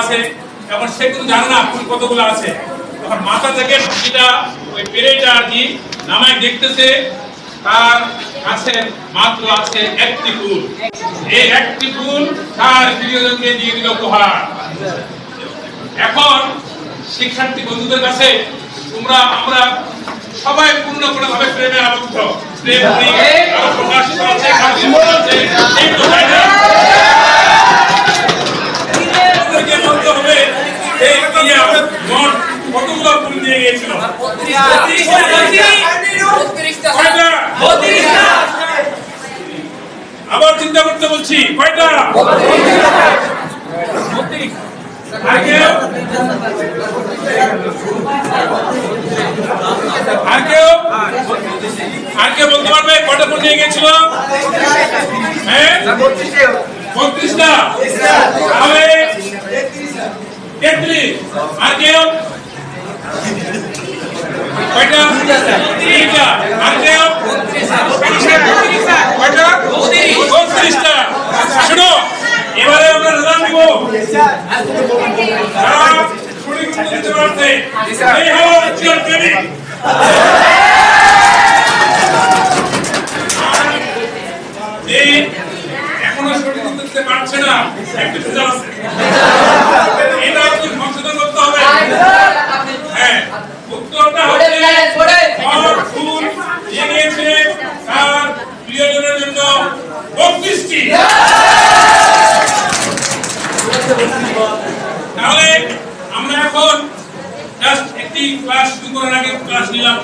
আছে এখন সে কিন্তু জানে না ফুল কতগুলো আছে। তখন মাথা থেকে ওই পেরেটা আর কি, নামায় দেখতেছে, তার কাছে মাত্র আছে একটি ফুল। এই একটি ফুল তার প্রিয়জনকে দিয়ে দিল উপহার। এখন শিক্ষার্থী বন্ধুদের কাছে তোমরা, আমরা সবাই পূর্ণ করে ভাবে প্রেমে আবদ্ধ প্রেম প্রকাশ করেছে কাছে বলেছে এই তো তাই না? আমাদেরকে বলতে হবে এই কি আমার মন কতগুলো ফুল নিয়ে গিয়েছিল কয়টা আবার চিন্তা করতে বলছি, কয়টা? কেউ? আর কেউ বলতে পারবে, কয়টা ফুল নিয়ে গেছিল হ্যাঁ? বত্রিশটা তাহলে তেত্রিশ। আর কেউ? কয়টা? আর কেউ কয়টা বত্রিশটা শুনো এবারে আমরা রেজাল্ট দিব যারা সঠিক উত্তর দিতে পারছে এই হলো উজ্জ্বল প্রেমিক যে এখনও সঠিক উত্তর দিতে পারছে না একটু ভেজাল আছে এটা একটু সংশোধন করতে হবে হ্যাঁ উত্তরটা হচ্ছে ফুল তার প্রিয়জনের জন্য বত্রিশটি। তাহলে আমরা এখন জাস্ট একটি ক্লাস শুরু করার আগে ক্লাস নিলাম।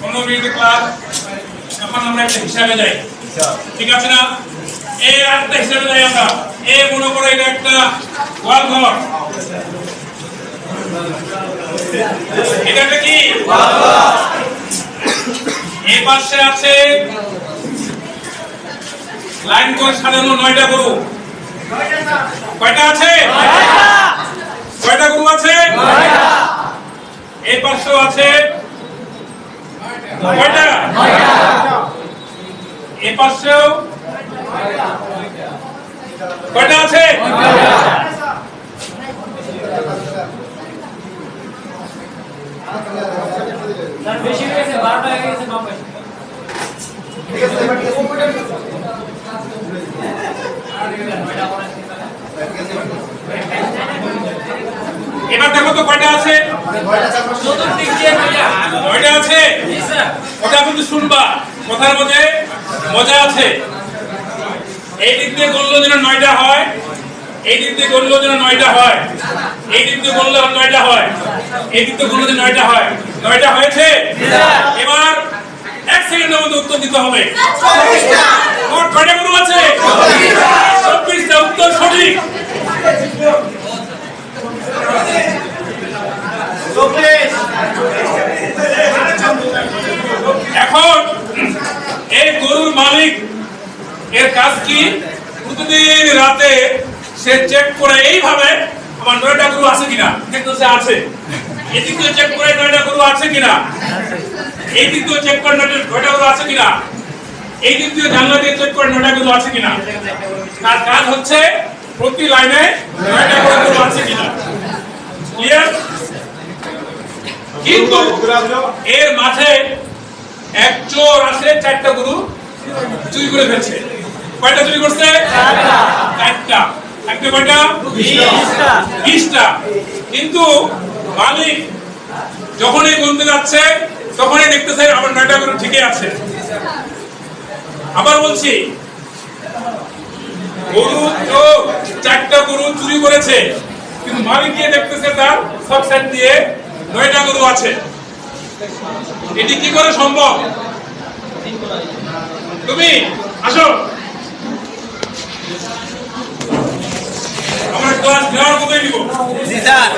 পনেরো মিনিটের ক্লাস এখন আমরা একটা হিসাবে যাই। ঠিক আছে না? এই একটা হিসাবে যাই আমরা। এ মনে করো এটা একটা গোয়াল ঘর এটা একটা পাশে আছে লাইন করে সাজানো নয়টা গরু। কয়টা আছে? কয়টা গরু আছে? এই পাশেও আছে কয়টা এই পাশেও কয়টা আছে? কয়টা আছে? চতুর্দিক দিয়ে ভাইয়া কয়টা আছে? কথা কিন্তু শুনবা। কথার মধ্যে মজা আছে। এই দিক দিয়ে করল যেন নয়টা হয় এই দিক দিয়ে করল যেন নয়টা হয় এই দিক দিয়ে করলে নয়টা হয় এই দিক দিয়ে করলে যেন নয়টা হয়। নয়টা হয়েছে? এবার এক সেকেন্ডের মধ্যে উত্তর দিতে হবে। মোট কয়টা গরু আছে? চব্বিশটা। উত্তর সঠিক এখন এই গরুর মালিক এর কাজ কি? প্রতিদিন রাতে সে চেক করে এইভাবে আমার নয়টা গরু আছে কিনা? দেখতেছে আছে। এদিক দিয়ে চেক করে নয়টা গরু আছে কিনা? দিয়ে চেক করে নয়টা গরু আছে কিনা? এই দিক দিয়ে জানলা দিয়ে চেক করে নয়টা গরু আছে কিনা? তার কাজ হচ্ছে প্রতি লাইনে নয়টা গরু আছে কিনা? কিন্তু এর মাঝে এক চোর আছে চারটা গরু চুরি করে ফেলছে। কয়টা চুরি করছে? চারটা। একটা কয়টা? বিশটা। কিন্তু মালিক যখনই গুনতে যাচ্ছে তখনই দেখতেছে আমার নয়টা গরু ঠিকই আছে। আবার বলছি গরু চোর চারটা গরু চুরি করেছে কিন্তু মালিক গিয়ে দেখতেছে তার সব সাইড দিয়ে নয়টা গরু আছে। এটি কি করে সম্ভব? তুমি আসো। জি স্যার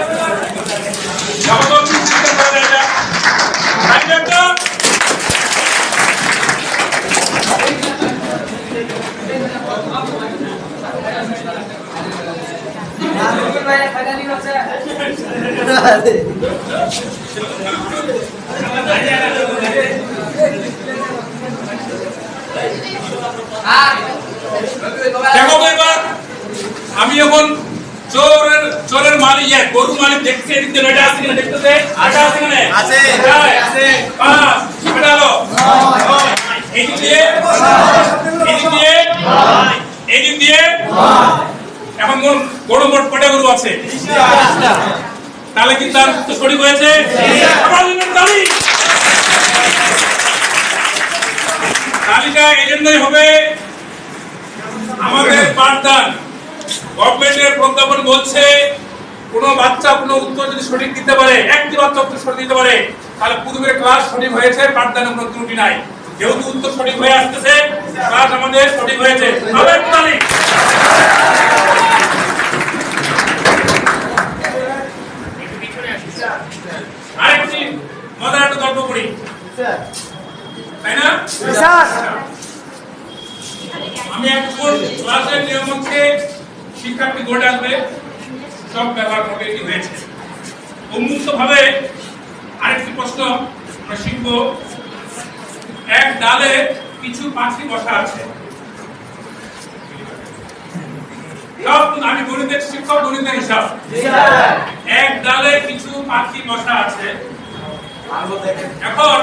আমি এখন চোরের চোরের মালিক ইয়ে, গরু মালিক দেখছে এদিক এটা আছে কিনা দেখতেছে? এটা আছে কিনা? আছে। ছয়, পাঁচ এটা হলো? এদিক দিয়ে? এদিক দিয়ে? এদিক দিয়ে? এখন মোট বড় মোট কটা গরু আছে? তাহলে কি তার সঠিক হয়েছে। তালিকা এই জন্যই হবে আমাদের পাঠদান। গভর্নমেন্টের প্রজ্ঞাপন বলছে কোনো বাচ্চা কোনো উত্তর যদি সঠিক দিতে পারে একটি বাচ্চা উত্তর সঠিক দিতে পারে তাহলে পূর্বের ক্লাস সঠিক হয়েছে পাঠদানে কোনো ত্রুটি নাই। যেহেতু উত্তর সঠিক হয়ে আসতেছে ক্লাস আমাদের সঠিক হয়েছে। আবার একটু তালি। আরেকটি মজার একটা গল্প করি তাই না? আমি এখন ক্লাসের নিয়ম হচ্ছে শিক্ষার্থী বোর্ডে আসবে, সব ব্যবহার করবে এটি হয়েছে? উন্মুক্ত ভাবে আরেকটি প্রশ্ন আমরা শিখব। এক ডালে কিছু পাখি বসা আছে। আমি গণিতের শিক্ষক, গণিতের হিসাব। এক ডালে কিছু পাখি বসা আছে। এখন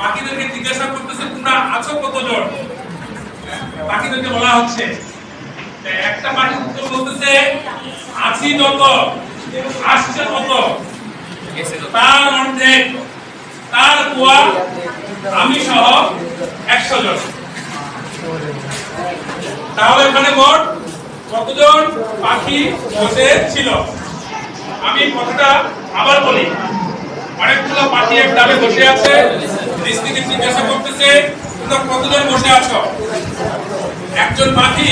পাখিদেরকে জিজ্ঞাসা করতেছে, তোমরা আছো কতজন? পাখিদেরকে বলা হচ্ছে একটা পাখি উত্তর বলতেছে, আছি যত, আসছে কত তার অর্ধেক তার কুয়া আমি সহ একশো জন। তাহলে এখানে মোট কতজন পাখি বসে ছিল? আমি কথাটা আবার বলি। অনেকগুলো পাখি এক ডালে বসে আছে স্ত্রীকে জিজ্ঞাসা করতেছে, তোমরা কতজন বসে আছো? একজন পাখি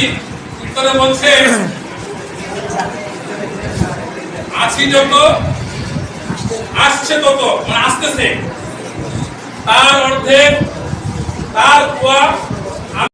উত্তরে বলছে আছি যত আসছে তত মানে আসতেছে। তার অর্ধেক তার কুয়া